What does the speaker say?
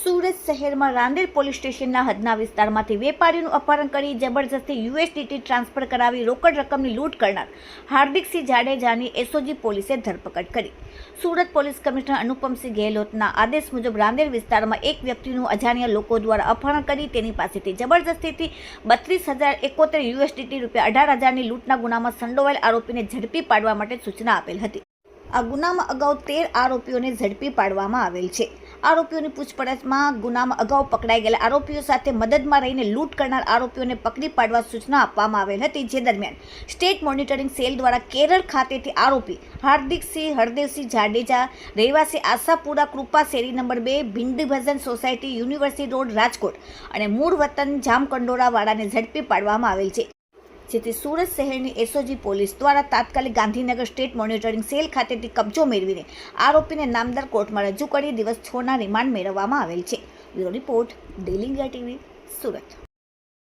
સુરત શહેરમાં રાંદેર પોલીસ સ્ટેશનના હદના વિસ્તારમાંથી વેપારીનું અપહરણ કરી જબરજસ્તી યુએસડીટી ટ્રાન્સફર કરાવી રોકડ રકમની લૂંટ કરનાર હાર્દિકસિંહ જાડેજાની એસઓજી પોલીસે ધરપકડ કરી. સુરત પોલીસ કમિશનર અનુપમસિંહ ગેહલોતના આદેશ મુજબ રાંદેર વિસ્તારમાં એક વ્યક્તિનું અજાણ્યા લોકો દ્વારા અપહરણ કરી તેની પાસેથી જબરજસ્તીથી બત્રીસ હજાર એકોતેર યુએસડીટી રૂપિયા અઢાર હજારની લૂંટના ગુનામાં સંડોવાયેલ આરોપીને ઝડપી પાડવા માટે સૂચના આપેલ હતી. આ ગુનામાં અગાઉ તેર આરોપીઓને ઝડપી પાડવામાં આવેલ છે. આરોપીઓની પૂછપરછમાં ગુનામાં અગાઉ પકડાઈ ગયેલા આરોપીઓ સાથે મદદમાં રહીને લૂંટ કરનાર આરોપીઓને પકડી પાડવા સૂચના આપવામાં આવેલ હતી, જે દરમિયાન સ્ટેટ મોનિટરિંગ સેલ દ્વારા કેરળ ખાતેથી આરોપી હાર્દિકસિંહ, હરદેવસિંહ જાડેજા, રહેવાસી આશાપુરા કૃપા શેરી નંબર બે, ભિંડભજન સોસાયટી, યુનિવર્સિટી રોડ, રાજકોટ અને મૂળ વતન જામકંડોરાવાળાને ઝડપી પાડવામાં આવેલ છે. જેથી સુરત શહેરની એસઓજી પોલીસ દ્વારા તાત્કાલિક ગાંધીનગર સ્ટેટ મોનિટરિંગ સેલ ખાતેથી કબજો મેળવીને આરોપીને નામદાર કોર્ટમાં રજૂ કરી દિવસ છના રિમાન્ડ મેળવવામાં આવેલ છે. Bureau report, daily India TV, Surat.